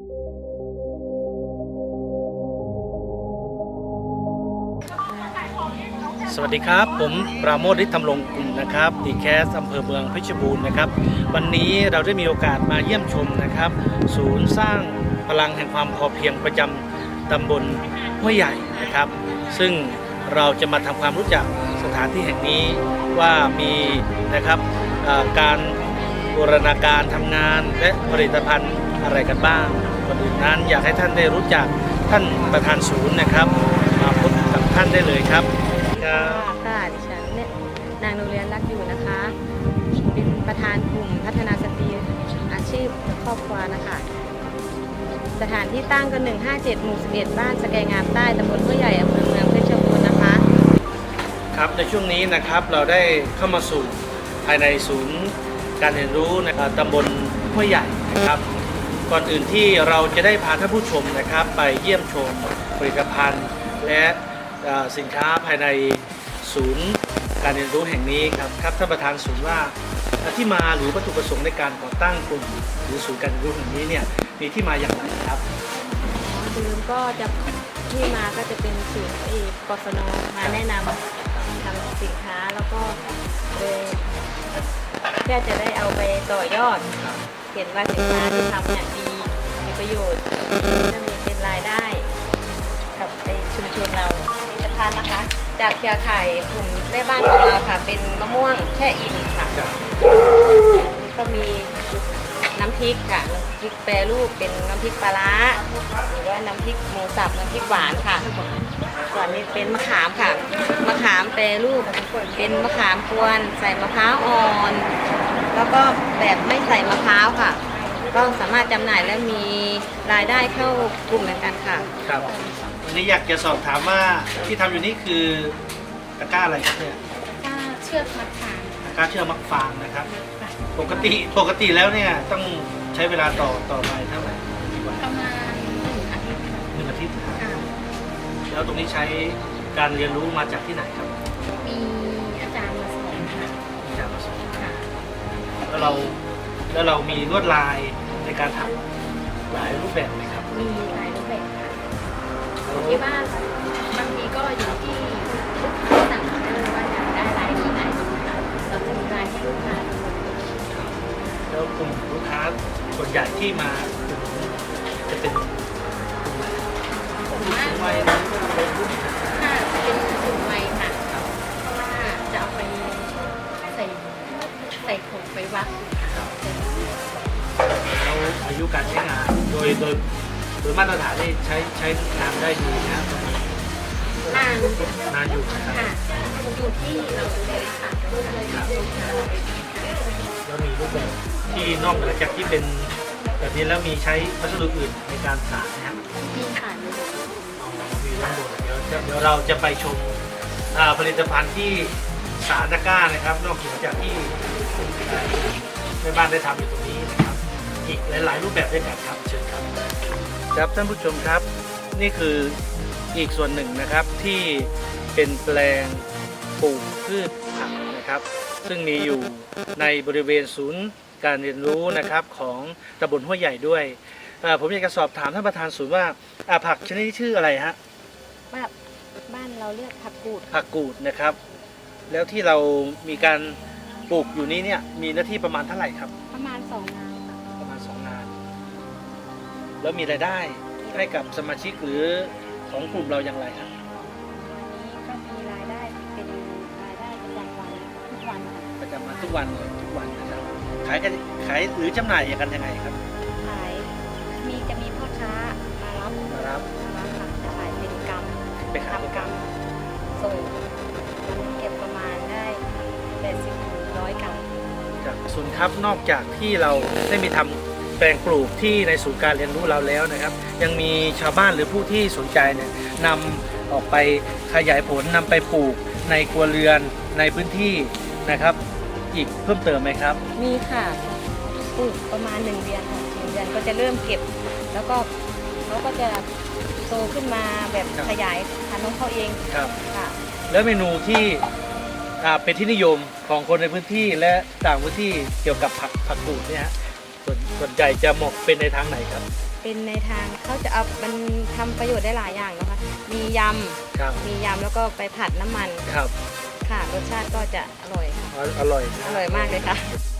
สวัสดีครับ ผมปราโมทฤทธิ์ธรรมรงกุลนะครับดีแคสอำเภอเมืองเพชรบูรณ์นะครับ วันนี้เราได้มีโอกาสมาเยี่ยมชมนะครับ ศูนย์สร้างพลังแห่งความพอเพียงประจำตำบลห้วยใหญ่นะครับ ซึ่งเราจะมาทำความรู้จักสถานที่แห่งนี้ว่ามีนะครับการบูรณาการทำงานและผลิตภัณฑ์อะไรกันบ้าง ก่อนอื่นนั้น อยากให้ท่านได้รู้จักท่านประธานศูนย์นะครับ มาพบกับท่านได้เลยครับครับค่ะดิฉันเนี่ยนางนูเรียนรักอยู่นะคะเป็นประธานกลุ่มพัฒนาสตรีอาชีพครอบครัวนะคะสถานที่ตั้งก็157 หมู่ 11 บ้านสแกงามใต้ตำบลห้วยใหญ่อำเภอเมืองเพชรบูรณ์นะคะ ครับในช่วงนี้นะครับเราได้เข้ามาสู่ภายในศูนย์การเรียนรู้นะครับตำบลห้วยใหญ่นะครับ ก่อนอื่นที่เราจะได้พาท่านผู้ชมนะครับ ไปเยี่ยมชมผลิตภัณฑ์ และสินค้าภายในศูนย์การเรียนรู้แห่งนี้ครับครับท่านประธานศูนย์ว่าที่มาหรือวัตถุประสงค์ในการก่อตั้งกลุ่มหรือศูนย์การเรียนรู้แห่งนี้เนี่ยมีที่มาอย่างไรครับคือก็จะที่มาก็จะเป็นศูนย์เอกกศนมาแนะนำทำสินค้าแล้วก็เพื่อจะได้เอาไปต่อยอด เห็นว่าสินค้าที่ทำเนี่ย ประโยชน์และมีเป็นรายได้กับในชุมชนเราผลิตภัณฑ์นะคะ จากเครือข่ายกลุ่มแม่บ้านของเราค่ะ เป็นมะม่วงแช่อิ่มค่ะ ก็มีน้ำพริกค่ะน้ำพริกแปรรูปเป็นน้ำพริกปลาร้าหรือว่าน้ำพริกหมูสับน้ำพริกหวานค่ะส่วนนี้เป็นมะขามค่ะ มะขามแปรรูปเป็นมะขามกวนใส่มะพร้าวอ่อน แล้วก็แบบไม่ใส่มะพร้าวค่ะ ก็สามารถจำหน่ายและมีรายได้เข้ากลุ่มเหมือนกันค่ะ ครับวันนี้อยากจะสอบถามว่าที่ทำอยู่นี่คือตะกร้าอะไรครับเนี่ยถ้าเชือกมัดขางตะกร้าเชื่อกมักฟางนะครับ ปกติปกติแล้วเนี่ยต้องใช้เวลาต่อต่อไปเท่าไหร่กี่วันประมาณหนึ่งอาทิตย์ค่ะหนึ่งอาทิตย์นะครับอ่าแล้วตรงนี้ใช้การเรียนรู้มาจากที่ไหนครับมีอาจารย์มาสอนค่ะ อาจารย์มาสอนค่ะแล้วเรา แล้วเรามีลวดลายในการทำหลายรูปแบบไหมครับ มีหลายรูปแบบค่ะที่บ้านบางทีก็อยู่ที่ลูกค้าสั่งมาเลยว่าอยากได้ลายที่ไหนค่ะเราจะมีลายให้ลูกค้าดูแล้วกลุ่มลูกค้าส่วนใหญ่ที่มาจะเป็นกลุ่มไหนผมมาก วัยถ้าเป็นกลุ่มใหม่ค่ะ เพราะว่าจะเอาไปใส่ใส่ของไปวัดค่ะแล้วอายุการใช้งานโดยโดยโดยมาตรฐานนี่ใช้ใช้งานได้ดีนะครับนานนานอยู่นะครับค่ะอยู่ที่เราดูแลค่ะค่ะแล้วมีรูปแบบที่นอกเหนือจากที่เป็นแบบนี้แล้วมีใช้วัสดุอื่นในการสารนะครับมีค่ะมีอ๋อมีทั้งหมดเดี๋ยวจะเดี๋ยวเราจะไปชมอ่าผลิตภัณฑ์ที่สารตะกร้านะครับ นอกเหนือจากที่อ่า แม่บ้านได้ทำอยู่ตรงนี้นะครับ อีกหลาย ๆ รูปแบบด้วยกันครับเชิญครับ ครับท่านผู้ชมครับนี่คืออีกส่วนหนึ่งนะครับที่เป็นแปลงปลูกพืชผักนะครับ ซึ่งมีอยู่ในบริเวณศูนย์การเรียนรู้นะครับของตำบลห้วยใหญ่ด้วยเอ่อผมอยากจะสอบถามท่านประธานศูนย์ว่าอ่าผักชนิดนี้ชื่ออะไรฮะ ว่าบ้านเราเรียกผักกูดผักกูดนะครับ แล้วที่เรามีการ ปลูกอยู่นี้เนี่ยมีหน้าที่ประมาณเท่าไหร่ครับ ประมาณสองงานค่ะประมาณสองงาน แล้วมีรายได้ให้กับสมาชิกหรือของกลุ่มเราอย่างไรครับ วันนี้ก็มีรายได้เป็นรายได้ประจำวันทุกวันค่ะประจำวันทุกวันเลยทุกวันนะครับขายกันขายหรือจำหน่ายกันยังไงครับขายมีจะมีพ่อค้ามารับนะครับมาค่ะจะขายเป็นกรรมไปขายเป็นทำกกรรมส่งมันเก็บประมาณได้80ถึง100กรัมจาก ศูนย์ครับนอกจากที่เราได้มีทำแปลงปลูกที่ในศูนย์การเรียนรู้เราแล้วนะครับ ยังมีชาวบ้านหรือผู้ที่สนใจเนี่ยนำออกไปขยายผลนำไปปลูกในครัวเรือนในพื้นที่นะครับ อีกเพิ่มเติมไหมครับ มีค่ะปลูกประมาณหนึ่งเดือนค่ะหนึ่งเดือนก็จะเริ่มเก็บ แล้วก็เขาก็จะโตขึ้นมาแบบครับ ขยายพันธุ์ของเขาเองครับ ค่ะ แล้วเมนูที่ อ่าเป็นที่นิยมของคนในพื้นที่และต่างพื้นที่เกี่ยวกับผักผักกูดเนี่ยฮะส่วนส่วนใหญ่จะเหมาะเป็นในทางไหนครับกเป็นในทางเขาจะเอามันทำประโยชน์ได้หลายอย่างนะคะ มียครับำมียำแล้วก็ไปผัดน้ำมันครับค่ะ รสชาติก็จะอร่อยค่ะอร่อย อร่อยมากเลยค่ะค